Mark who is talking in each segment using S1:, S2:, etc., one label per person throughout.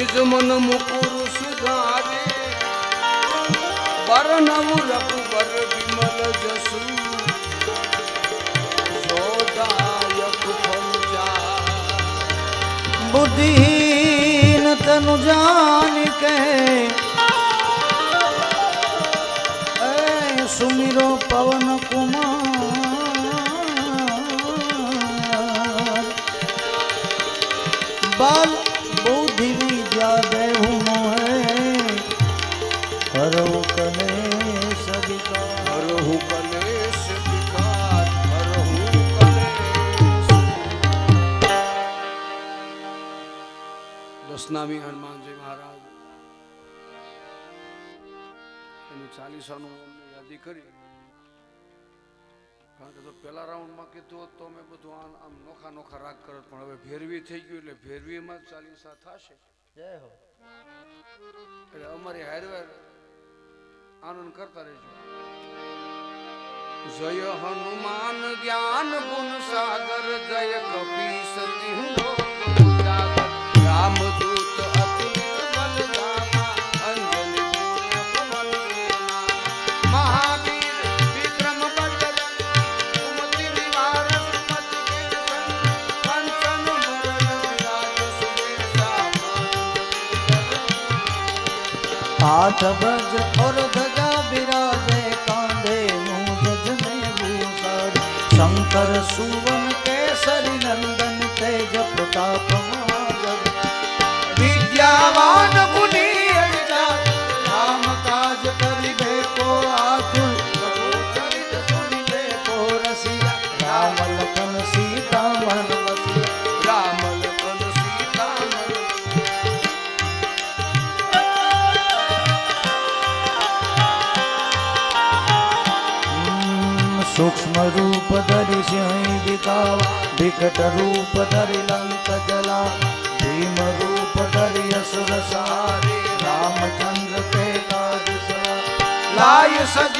S1: નિજ મન મુકુર સુધારે. પર નવું રઘુબર વિમલ જસુ. સોદાયક
S2: ફંજા બુદ્ધિહીન તનુ
S1: જાન કહે યાદે હું હે દસનામી હનુમાનજી મહારાજ, એનું ચાલીસાનું અમને યાદી કરી. કારણ કે તો પહેલા રાઉન્ડમાં કીધું હોત તો અમે બધું આમ નોખા નોખા રાગ કરો પણ હવે ભેરવી થઈ ગયું એટલે ભેરવીમાં ચાલીસા થશે. અમારી હારવાર આનંદ કરતા રહેજો. જય હનુમાન જ્ઞાન ગુણ સાગર જય કપી સતી
S2: हाथ भज और ध्वजा विराजे कांधे मूंज जने भूषण शंकर सुवन केसरी नंदन तेज प्रताप विद्यावान अजात राम काज करिबे मन। सूक्ष्म रूप धरि सिंह दिखावा विकट रूप धरि लंक जला भीम रूप धरि असुर सारे रामचंद्र के काज सवारे।
S1: लाय सजीवन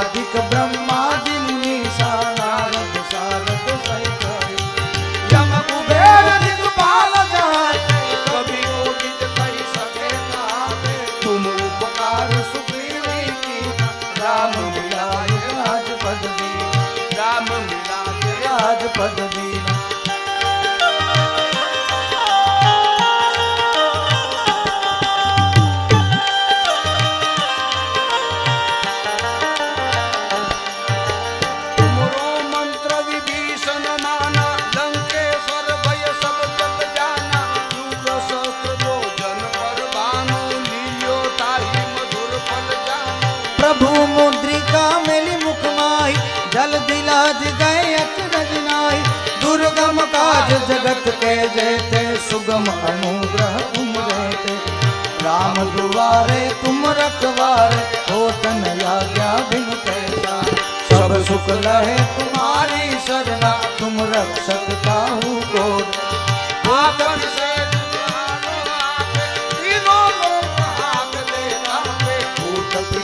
S1: બ્રહ્માદિક બ્રહ્માદિ મુનિ સારારદ સારદ સહિત યમ કુબેર દિગપાલ જહાય
S2: प्रभु मुद्रिका मिली जल दिलाज गए अचरज नाई दुर्गम काज जगत के सुगम अनुग्रह तुम रहते राम दुआरे तुम रखवारे होतन आज्ञा बिन सब सुख लहे तुम्हारी सरना तुम रक्षक काहू को।
S1: आपन से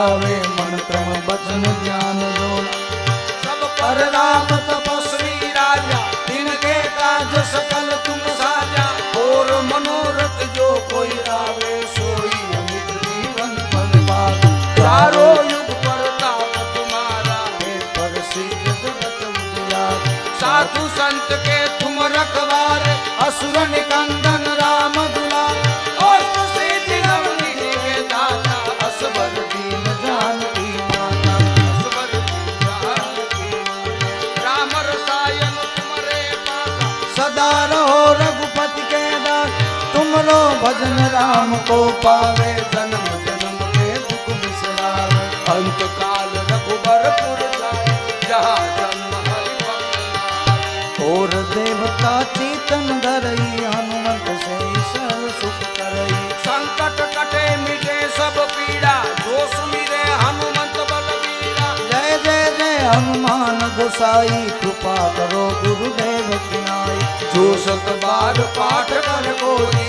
S2: આવે મન
S1: ક્રમ વચન ધ્યાન જોડા સબ પર રામ તપસ્વી રાજા, દિન કે કાજ સકલ તુમ સાજા.
S2: ઓર મનોરથ જો
S1: કોઈ આવે સોઈ અમિત સાધુ સંત
S2: કે તુમ રખવાર અસુર નિકંદ भजन राम को पावे
S1: जन्म जन्म के दुख बिसरावे। अंत काल रघुबरपुर जाए, जहाँ जन्म हरि
S2: और देवता चेतन धरई, हनुमंत से सर्व सुख करई।
S1: संकट कटे मिटे सब पीड़ा जो सुमिरे हनुमंत बलवीरा।
S2: जय जय जय हनुमान गोसाई, कृपा करो गुरुदेव की नाई।
S1: जो सत बार पाठ कर कोई